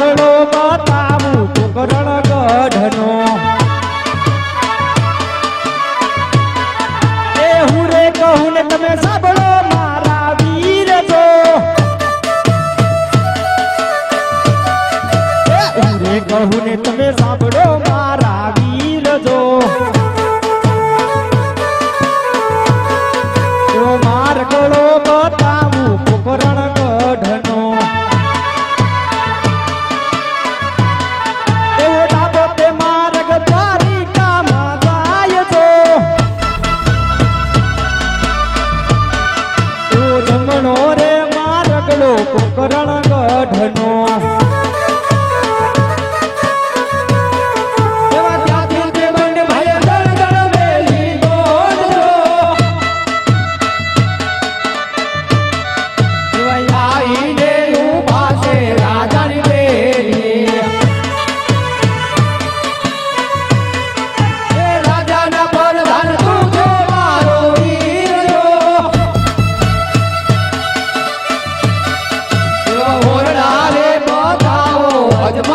મારગડો બતાવું પોકરણ ગઢનો. એ હું રે કહું ને તમે સાંભળો મારા વીર એ હું રે કહું ને તમે સાંભળો મારા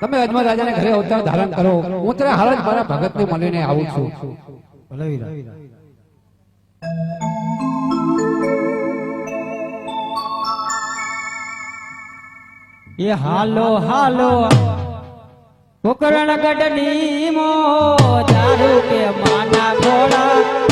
તમે અજમલ રાજાને ઘરે અવતાર ધારણ કરો. હું તારે હાલ જ મારા ભગતને મળીને આવું છું. એ હાલો હાલો. પોકરણ ગઢની મો ચારુ કે માના ઘોડા.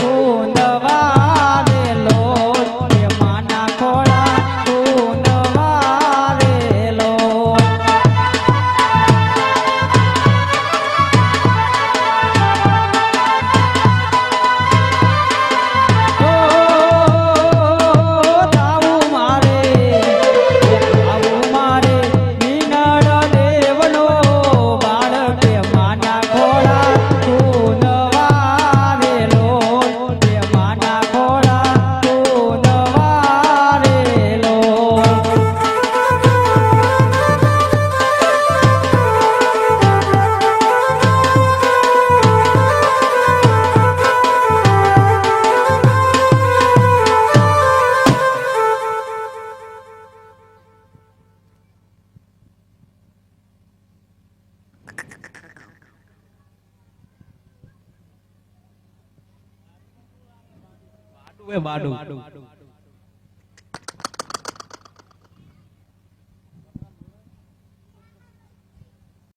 વાડું